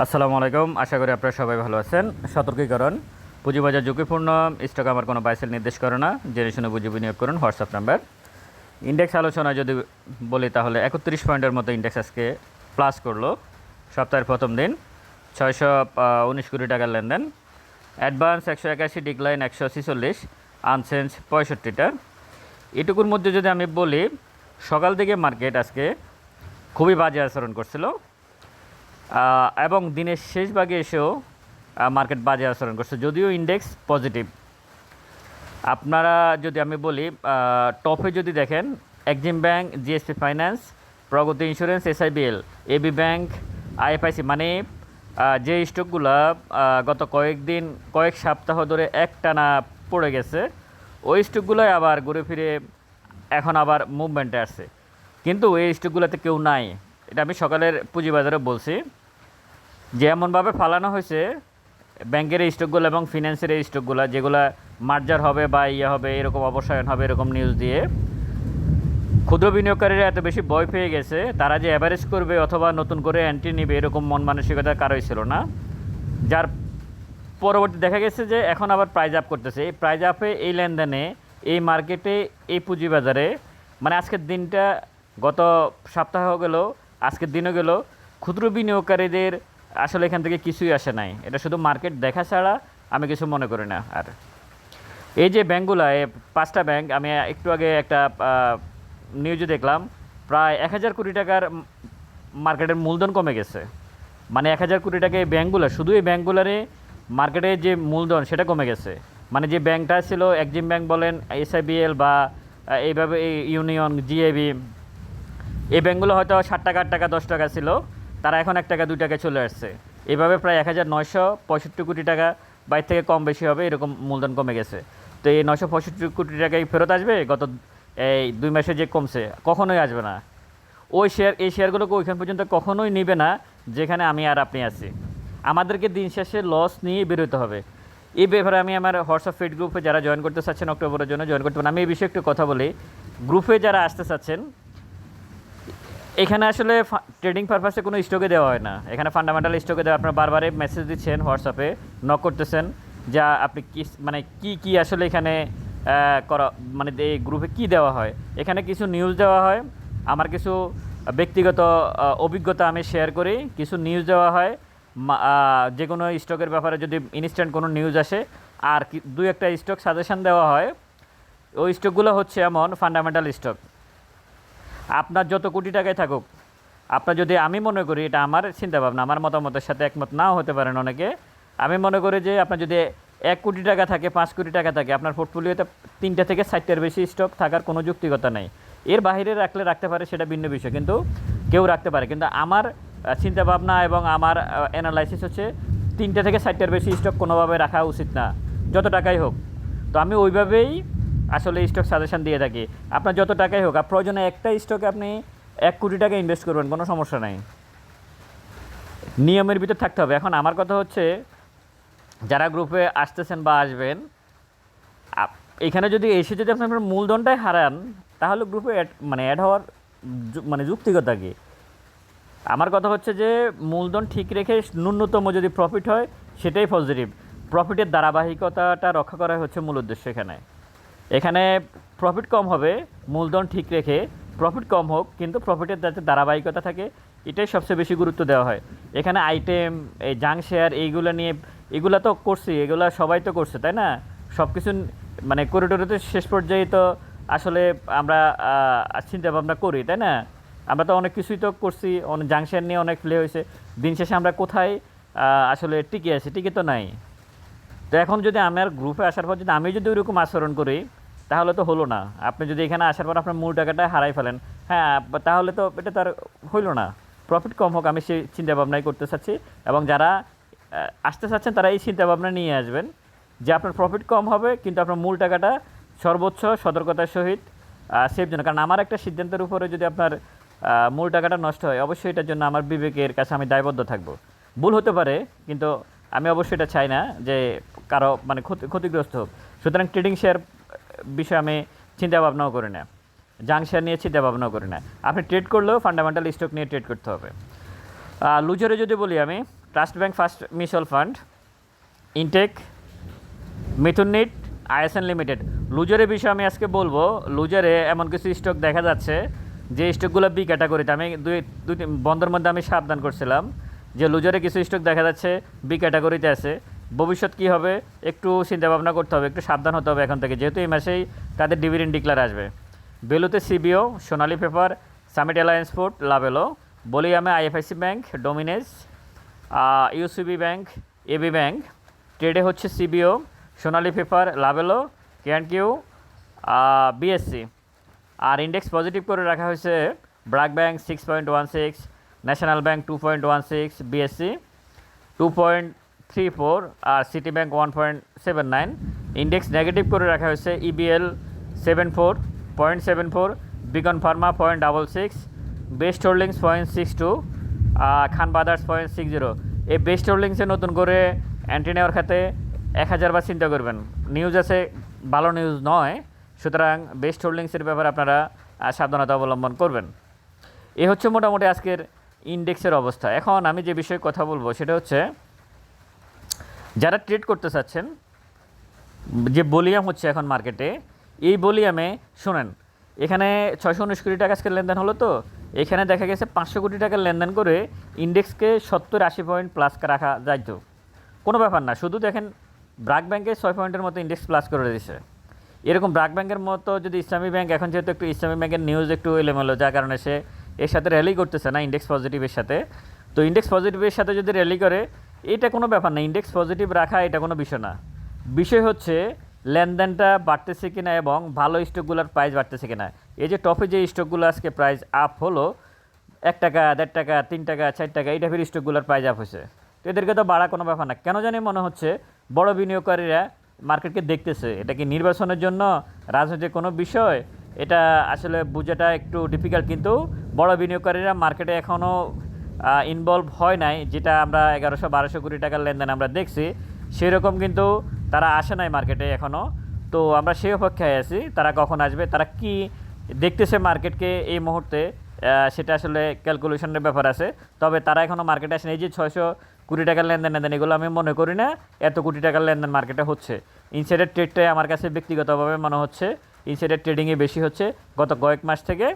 আসসালামু আলাইকুম। আশা করি আপনারা সবাই ভালো আছেন। সতর্কীকরণ। পুঁজিবাজার ঝুঁকিপূর্ণ। স্টক আমার কোনো বাইসেল নির্দেশ করে না। জেনে শুনে বুঝে বিনিয়োগ করুন। হোয়াটসঅ্যাপ নাম্বার ইন্ডেক্স আলোচনা যদি বলি তাহলে একত্রিশ পয়েন্টের মতো ইন্ডেক্স আজকে প্লাস করল। সপ্তাহের প্রথম দিন। ছয়শো উনিশ কোটি টাকার লেনদেন। অ্যাডভান্স একশো একাশি ডিক্লাইন একশো ছেচল্লিশ আনসেন্স পঁয়ষট্টিটা। এটুকুর মধ্যে যদি আমি বলি, সকাল থেকে মার্কেট আজকে খুবই বাজে আচরণ করছিল। এবং দিনের শেষ ভাগে এসেও মার্কেট বাজে আচরণ করছে। যদিও ইন্ডেক্স পজিটিভ আপনারা যদি আমি বলি টপে যদি দেখেন Exim Bank GSP Finance Pragati Insurance SIBL AB Bank IFIC মানে যে স্টকগুলো গত কয়েকদিন, কয়েক সপ্তাহ ধরে একটানা পড়ে গেছে, ওই স্টকগুলোই আবার ঘুরে ফিরে এখন আবার মুভমেন্টে আসছে কিন্তু এই স্টকগুলোতে কেউ নাই। এটা আমি সকালের পুঁজিবাজারে বলছি। যে এমনভাবে ফালানো হয়েছে, ব্যাংকের এই স্টকগুলো এবং ফিন্যান্সের এই স্টকগুলো, যেগুলো মার্জার হবে বা ইয়ে হবে, এরকম অবসায়ন হবে, এরকম নিউজ দিয়ে ক্ষুদ্র বিনিয়োগকারীরা এত বেশি ভয় পেয়ে গেছে, তারা যে অ্যাভারেজ করবে অথবা নতুন করে এন্ট্রি নেবে, এরকম মন মানসিকতা কারোই ছিল না। যার পরবর্তী দেখা গেছে যে এখন আবার প্রাইজ আপ করতেছে। এই প্রাইজ আপে এই লেনদেনে, এই মার্কেটে এই পুঁজিবাজারে মানে আজকের দিনটা গত সপ্তাহ গেল, আজকের দিনও গেল, ক্ষুদ্র বিনিয়োগকারীদের আসলে এখান থেকে কিছুই আসে নাই। এটা শুধু মার্কেট দেখা ছাড়া আমি কিছু মনে করি না। আর এই যে ব্যাঙ্কগুলো পাঁচটা ব্যাংক, আমি একটু আগে একটা নিউজে দেখলাম, প্রায় এক হাজার কোটি টাকার মার্কেটের মূলধন কমে গেছে। মানে এক হাজার কোটি টাকা এই ব্যাঙ্কগুলো শুধু এই ব্যাঙ্কগুলোরে মার্কেটে যে মূলধন, সেটা কমে গেছে। মানে যে ব্যাংকটা ছিল, একজিম ব্যাংক বলেন, এসআইবিএল বা এইভাবে এই ইউনিয়ন, জিএবি, এই ব্যাঙ্কগুলো হয়তো ষাট টাকা, আট টাকা, দশ টাকা ছিল। তারা এখন এক টাকা দুই টাকায় চলে আসছে। এভাবে প্রায় এক হাজার নয়শো পঁয়ষট্টি কোটি টাকা বাইর থেকে কম বেশি হবে, এরকম মূলধন কমে গেছে। তো এই নয়শো পঁয়ষট্টি কোটি টাকায় ফেরত আসবে? গত এই দুই মাসে যে কমছে, কখনোই আসবে না। ওই শেয়ার এই শেয়ারগুলোকে ওইখান পর্যন্ত কখনোই নেবে না, যেখানে আমি আর আপনি আছি। আমাদেরকে দিন শেষে লস নিয়ে বেরোতে হবে। এই ব্যাপারে আমি আমার হোয়াটসঅ্যাপ ফিড গ্রুপে যারা জয়েন করতে চাচ্ছেন অক্টোবরের জন্য জয়েন করতে পারেন। আমি এই বিষয়ে একটু কথা বলি। গ্রুপে যারা আসতে চাচ্ছেন এখানে আসলে ট্রেডিং পারপাসে কোনো স্টকে দেওয়া হয় না। এখানে ফান্ডামেন্টাল স্টকে দেওয়া আপনারা বারবারে মেসেজ দিচ্ছেন হোয়াটসঅ্যাপে নক করতেছেন যা আপনি কি মানে কি কি আসলে এখানে করা মানে এই গ্রুপে কি দেওয়া হয়। এখানে কিছু নিউজ দেওয়া হয়। আমার কিছু ব্যক্তিগত অভিজ্ঞতা আমি শেয়ার করি। কিছু নিউজ দেওয়া হয়। যে কোনো স্টকের ব্যাপারে যদি ইনস্ট্যান্ট কোনো নিউজ আসে, আর দু একটা স্টক সাজেশন দেওয়া হয়। ওই স্টকগুলো হচ্ছে এমন ফান্ডামেন্টাল স্টক আপনার যত কোটি টাকায় থাকুক, আপনার যদি আমি মনে করি এটা আমার চিন্তাভাবনা, আমার মতামতের সাথে একমত নাও হতে পারেন অনেকে, আমি মনে করি যে আপনার যদি এক কোটি টাকা থাকে, পাঁচ কোটি টাকা থাকে, আপনার পোর্টফোলিওতে তিনটা থেকে চারটার বেশি স্টক থাকার কোনো যুক্তিকতা নেই। এর বাইরে রাখলে রাখতে পারে সেটা ভিন্ন বিষয়, কিন্তু কেউ রাখতে পারে। কিন্তু আমার চিন্তাভাবনা এবং আমার অ্যানালাইসিস হচ্ছে তিনটা থেকে চারটার বেশি স্টক কোনোভাবে রাখা উচিত না, যত টাকাই হোক। তো আমি ওইভাবেই আসলে স্টক সাজেশন দিয়ে থাকি। আপনার যত টাকাই হোক প্রয়োজনে একটা স্টকে আপনি এক কোটি টাকা ইনভেস্ট করবেন, কোনো সমস্যা নাই। নিয়মের ভিতর থাকতে হবে। এখন আমার কথা হচ্ছে, যারা গ্রুপে আসতেছেন বা আসবেন এখানে যদি এসে যদি আপনি আপনার মূলধনটাই হারান, তাহলে গ্রুপে অ্যাড মানে অ্যাড হওয়ার মানে যুক্তিকতা কি? আমার কথা হচ্ছে যে, মূলধন ঠিক রেখে ন্যূনতম যদি প্রফিট হয়, সেটাই পজিটিভ প্রফিটের ধারাবাহিকতাটা রক্ষা করা হচ্ছে মূল উদ্দেশ্য এখানে। এখানে প্রফিট কম হবে মূলধন ঠিক রেখে প্রফিট কম হোক কিন্তু প্রফিটের যাতে ধারাবাহিকতা থাকে এটাই সবচেয়ে বেশি গুরুত্ব দেওয়া হয়। এখানে আইটেম এই জাং শেয়ার এইগুলো নিয়ে এগুলো তো করছি এগুলো সবাই তো করছে তাই না? সব কিছু মানে করিডোরে তো শেষ পর্যায়ে তো আসলে আমরা আহ, চিন্তা ভাবনা করি তাই না? আমরা তো অনেক কিছুই তো করছি অনেক জাংশন নিয়ে অনেক প্লে হয়েছে। দিন শেষে আমরা কোথায় আসলে টিকে আছি টিকে তো নাই। তো এখন যদি আমার গ্রুপে আসার পর যদি আমি যদি ওইরকম আচরণ করি তাহলে তো হলো না। আপনি যদি এখানে আসার পর আপনার মূল টাকাটা হারাই ফেলেন হ্যাঁ তাহলে তো এটা তো আর হইল না। প্রফিট কম হোক, আমি সেই চিন্তা ভাবনাই করতে চাচ্ছি। এবং যারা আসতে চাচ্ছেন, তারা এই চিন্তা ভাবনা নিয়ে আসবেন যে আপনার প্রফিট কম হবে, কিন্তু আপনার মূল টাকাটা সর্বোচ্চ সতর্কতার সহিত সেফ জন্য। কারণ আমার একটা সিদ্ধান্তের উপরে যদি আপনার মূল টাকাটা নষ্ট হয়, অবশ্যই এটার জন্য আমার বিবেকের কাছে আমি দায়বদ্ধ থাকব। ভুল হতে পারে, কিন্তু আমি অবশ্যই এটা চাই না যে কারও মানে ক্ষতি ক্ষতিগ্রস্ত হোক। সুতরাং ট্রেডিং শেয়ার বিষয়ে আমি চিন্তা ভাবনাও করি না জাংশন নিয়ে চিন্তা ভাবনাও করি না আপনি ট্রেড করলেও ফান্ডামেন্টাল স্টক নিয়ে ট্রেড করতে হবে। লুজারে যদি বলি আমি Trust Bank First Mutual Fund Intech Mithun Knit, ISN Limited লুজারের বিষয়ে আমি আজকে বলব, লুজারে এমন কিছু স্টক দেখা যাচ্ছে, যে স্টকগুলো বি ক্যাটাগরিতে আমি দুই দুই বন্ধের মধ্যে আমি সাবধান করছিলাম, যে লুজারে কিছু স্টক দেখা যাচ্ছে বি ক্যাটাগরিতে আছে। ভবিষ্যৎ কী হবে? একটু চিন্তা ভাবনা করতে হবে, একটু সাবধান হতে হবে এখন থেকে। যেহেতু এই মাসেই তাদের ডিভিডেন্ড ডিক্লার আসবে। বেলুতে সিবিও Sonali Paper Summit Alliance Food Lovello বলিয়ামে IFIC Bank Dominage UCB Bank AB Bank ট্রেডে হচ্ছে সিবিও Sonali Paper Lovello Kay and Que BSC R index positive করে রাখা হয়েছে BRAC Bank six point one six National Bank two point one six BSC two point three four আর City Bank one point seven nine index negative করে রাখা হয়েছে EBL seven four point seven four Beacon Pharma point double six Best Holdings point six two Khan Brothers point six zero এই best হোল্ডিংসে নতুন করে anti নেওয়ার খাতে এক হাজার বার চিন্তা করবেন। নিউজ আছে, ভালো নিউজ নয়, সুতরাং বেস্ট হোল্ডিংসের ব্যাপারে আপনারা সাবধানতা অবলম্বন করবেন। এ হচ্ছে মোটামুটি আজকের ইন্ডেক্সের অবস্থা। এখন আমি যে বিষয়ে কথা বলব, সেটা হচ্ছে যারা ট্রেড করতে চাচ্ছেন, যে বলিয়াম হচ্ছে এখন মার্কেটে এই বলিয়ামে শোনেন, এখানে ছয়শো উনিশ কোটি টাকা আজকে লেনদেন হলো তো, এখানে দেখা গেছে পাঁচশো কোটি টাকার লেনদেন করে ইন্ডেক্সকে সত্তর আশি পয়েন্ট প্লাস রাখা যাইতো। কোনো ব্যাপার না, শুধু দেখেন ব্রাক ব্যাংকে ছয় পয়েন্টের মতো ইন্ডেক্স প্লাস করে দিয়েছে এরকম ব্রাক ব্যাংকের মতো যদি ইসলামী ব্যাংক, এখন যেহেতু একটু ইসলামী ব্যাংকের নিউজ একটু এলোমেলো, যার কারণে সে এর সাথে র্যালি করতেছে না ইন্ডেক্স পজিটিভের সাথে। তো ইন্ডেক্স পজিটিভের সাথে যদি র্যালি করে এটা কোনো ব্যাপার না ইন্ডেক্স পজিটিভ রাখা এটা কোনো বিষয় না। বিষয় হচ্ছে, লেনদেনটা বাড়তেছে কিনা এবং ভালো স্টকগুলোর প্রাইস বাড়তেছে কিনা। এই যে টপে যে স্টকগুলো আজকে প্রাইস আপ হলো, এক টাকা, দেড় টাকা, তিন টাকা, চার টাকা, এই টাইপের স্টকগুলোর প্রাইস আপ হয়েছে। তো এদেরকে তো বাড়া কোনো ব্যাপার না। কেন জানি মনে হচ্ছে, বড় বিনিয়োগকারীরা মার্কেটকে দেখতেছে। এটা কি নির্বাচনের জন্য রাজনৈতিক কোনো বিষয়? এটা আসলে বোঝাটা একটু ডিফিকাল্ট কিন্তু বড় বিনিয়োগকারীরা মার্কেটে এখনও ইনভলভ হয় নাই, যেটা আমরা এগারোশো বারোশো কোটি টাকার লেনদেন আমরা দেখছি, সেরকম কিন্তু তারা আসে নাই মার্কেটে এখনও তো আমরা সেই অপেক্ষায় আছি, তারা কখন আসবে, তারা কি দেখতেছে মার্কেটকে এই মুহূর্তে সেটা আসলে ক্যালকুলেশনের ব্যাপার আছে। তবে তারা এখনও মার্কেটে আসেনি, এই যে ছয়শো কোটি টাকার লেনদেন লেনদেন, এগুলো আমি মনে করি না, এত কোটি টাকার লেনদেন মার্কেটে হচ্ছে। ইনসাইডের ট্রেডটাই আমার কাছে ব্যক্তিগতভাবে মনে হচ্ছে ইনসাইডের ট্রেডিংয়ে বেশি হচ্ছে। গত কয়েক মাস থেকে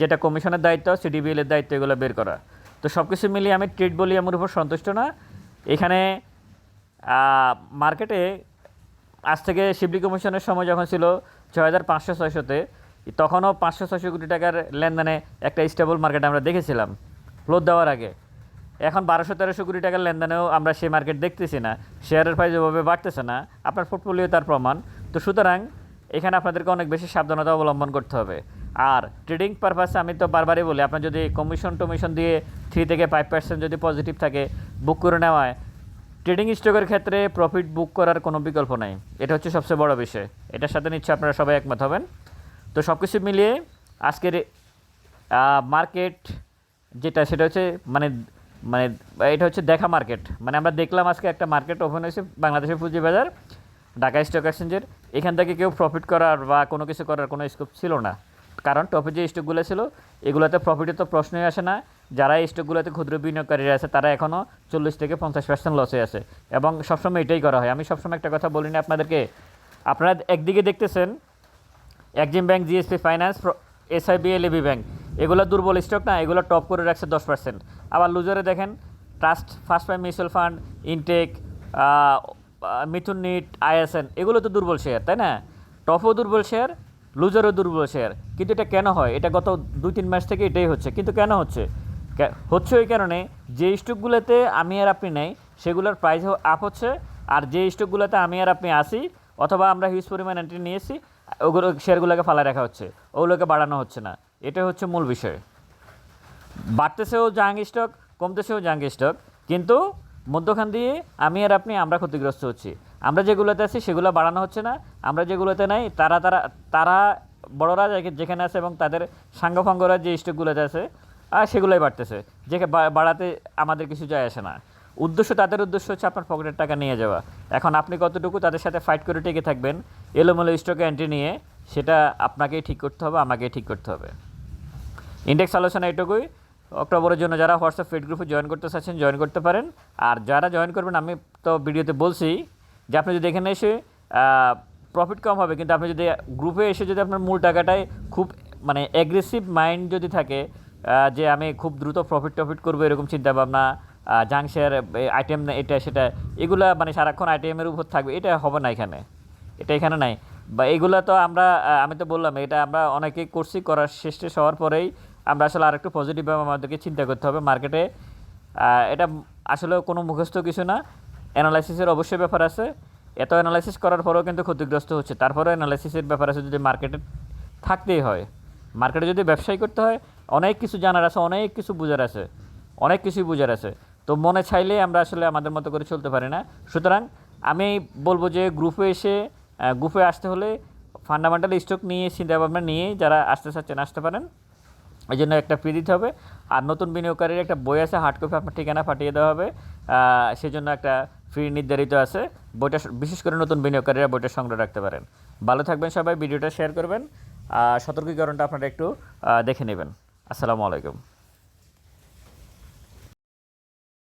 যেটা কমিশনের দায়িত্ব সিডিবিএলের দায়িত্ব, এগুলো বের করা। তো সব কিছু মিলিয়ে আমি ট্রেড বলি আমার উপর সন্তুষ্ট না। এখানে মার্কেটে আজ থেকে শিবলি কমিশনের সময় যখন ছিল ছয় হাজার পাঁচশো ছয়শোতে, তখনও পাঁচশো ছয়শো কোটি টাকার লেনদেনে একটা স্টেবল মার্কেট আমরা দেখেছিলাম ফ্লোর দেওয়ার আগে। এখন বারোশো তেরোশো কোটি টাকার লেনদেনেও আমরা সেই মার্কেট দেখতেছি না শেয়ারের প্রাইস ওভাবে বাড়তেছে না, আপনার পোর্টফোলিও তার প্রমাণ। তো সুতরাং, এখানে আপনাদেরকে অনেক বেশি সাবধানতা অবলম্বন করতে হবে। আর ট্রেডিং পারপাসে আমি তো বারবারই বলি, আপনার যদি কমিশন টমিশন দিয়ে থ্রি থেকে ফাইভ পার্সেন্ট যদি পজিটিভ থাকে বুক করে নেওয়ায় ট্রেডিং স্টকের ক্ষেত্রে প্রফিট বুক করার কোনো বিকল্প নাই। এটা হচ্ছে সবচেয়ে বড় বিষয়। এটার সাথে নিশ্চয়ই আপনারা সবাই একমত হবেন। তো সব কিছু মিলিয়ে আজকের মার্কেট যেটা, সেটা হচ্ছে মানে মানে এটা হচ্ছে দেখা মার্কেট মানে আমরা দেখলাম আজকে একটা মার্কেট ওপেন হয়েছে বাংলাদেশের পুঁজিবাজার, ঢাকা স্টক এক্সচেঞ্জের এখান থেকে কেউ প্রফিট করার বা কোনো কিছু করার কোনো স্কোপ ছিল না। কারণ টপে যে স্টকগুলো ছিল, এগুলোতে প্রফিটের তো প্রশ্নই আসে না। যারা এই স্টকগুলোতে ক্ষুদ্র বিনিয়োগকারীরা আছে, তারা এখনও চল্লিশ থেকে পঞ্চাশ পার্সেন্ট লসে আছে। এবং সবসময় এটাই করা হয়। আমি সবসময় একটা কথা বলি না আপনাদেরকে। আপনারা একদিকে দেখতেছেন Exim Bank, GSP Finance SIB LAB Bank. এগুলো দুর্বল স্টক না, এগুলো টপ করে রাখছে দশ পার্সেন্ট আবার লুজারে দেখেন Trust First Prime Mutual Fund Intech Mithun Knit ISN এগুলো তো দুর্বল শেয়ার তাই না? টপও দুর্বল শেয়ার লুজারও দুর্বল শেয়ার কিন্তু এটা কেন হয়? এটা গত দুই তিন মাস থেকে এটাই হচ্ছে। কিন্তু কেন হচ্ছে? হচ্ছে ওই কারণে যে স্টকগুলোতে আমি আর আপনি নেই, সেগুলোর প্রাইস আপ হচ্ছে, আর যে স্টকগুলোতে আমি আর আপনি আসি অথবা আমরা হিউজ পরিমাণ এন্ট্রি নিয়েছি, ওগুলো শেয়ারগুলোকে ফালা রাখা হচ্ছে, ওগুলোকে বাড়ানো হচ্ছে না। এটা হচ্ছে মূল বিষয়। বাড়তেছেও জাঙ্গ স্টক কমতেছেও জাঙ্গ স্টক কিন্তু মধ্যখান দিয়ে আমি আর আপনি আমরা ক্ষতিগ্রস্ত হচ্ছি। আমরা যেগুলোতে আছি, সেগুলো বাড়ানো হচ্ছে না। আমরা যেগুলোতে নাই, তারা তারা তারা বড়রা যেখানে আছে এবং তাদের সাঙ্গফাঙ্গরা যে স্টকগুলোতে আছে আর সেগুলোই বাড়তেছে। যে বাড়াতে আমাদের কিছু যায় আসে না। উদ্দেশ্য তাদের উদ্দেশ্য হচ্ছে আপনার পকেটের টাকা নিয়ে যাওয়া। এখন আপনি কতটুকু তাদের সাথে ফাইট করে টেকে থাকবেন, এলোমেলো স্টকে এন্ট্রি নিয়ে, সেটা আপনাকেই ঠিক করতে হবে, আমাকেই ঠিক করতে হবে। ইন্ডেক্স আলোচনা এটুকুই। অক্টোবরের জন্য যারা হোয়াটসঅ্যাপ ফেড গ্রুপে জয়েন করতে চাচ্ছেন জয়েন করতে পারেন। আর যারা জয়েন করবেন, আমি তো ভিডিওতে বলছি যে আপনি যদি এখানে এসে প্রফিট কম হবে, কিন্তু আপনি যদি গ্রুপে এসে যদি আপনার মূল টাকাটায় খুব মানে অ্যাগ্রেসিভ মাইন্ড যদি থাকে যে আমি খুব দ্রুত প্রফিট টফিট করব এরকম চিন্তা ভাবনা জাং শেয়ার আইটেম এটা, সেটা, এগুলা মানে সারাক্ষণ আইটেমের উপর থাকবে, এটা হবে না এখানে, এটা এখানে নাই। বা এগুলা তো আমরা আমি তো বললাম, এটা আমরা অনেকেই করছি, করার শেষে হওয়ার পরেই আমরা আসলে আরেকটু পজিটিভভাবে আমাদেরকে চিন্তা করতে হবে মার্কেটে এটা আসলে কোনো মুখস্থ কিছু না অ্যানালাইসিসের অবশ্যই ব্যাপার আছে। এত অ্যানালাইসিস করার পরেও কিন্তু ক্ষতিগ্রস্ত হচ্ছে, তারপরেও অ্যানালাইসিসের ব্যাপার আছে যদি মার্কেটে থাকতেই হয়। মার্কেটে যদি ব্যবসায়ী করতে হয়, অনেক কিছু জানার আছে, অনেক কিছু বোঝার আছে, অনেক কিছুই বোঝার আছে। তো মনে চাইলে আমরা আসলে আমাদের মতো করে চলতে পারি না। সুতরাং আমি বলব যে গ্রুপে এসে গ্রুপে আসতে হলে ফান্ডামেন্টাল স্টক নিয়ে চিন্তাভাবনা নিয়ে যারা আসতে চাচ্ছেন, আসতে পারেন। এই জন্য একটা ফি দিতে হবে। আর নতুন বিনিয়োগকারীর একটা বই আছে হার্ড কপি আপনার ঠিকানা পাঠিয়ে দেওয়া হবে। সেজন্য একটা ফি নির্ধারিত আছে। বইটা বিশেষ করে নতুন বিনিয়োগকারীরা বইটা সংগ্রহ রাখতে পারেন। ভালো থাকবেন সবাই, ভিডিওটা শেয়ার করবেন। সতর্কীকরণটা আপনারা একটু দেখে নেবেন। আসসালামু আলাইকুম।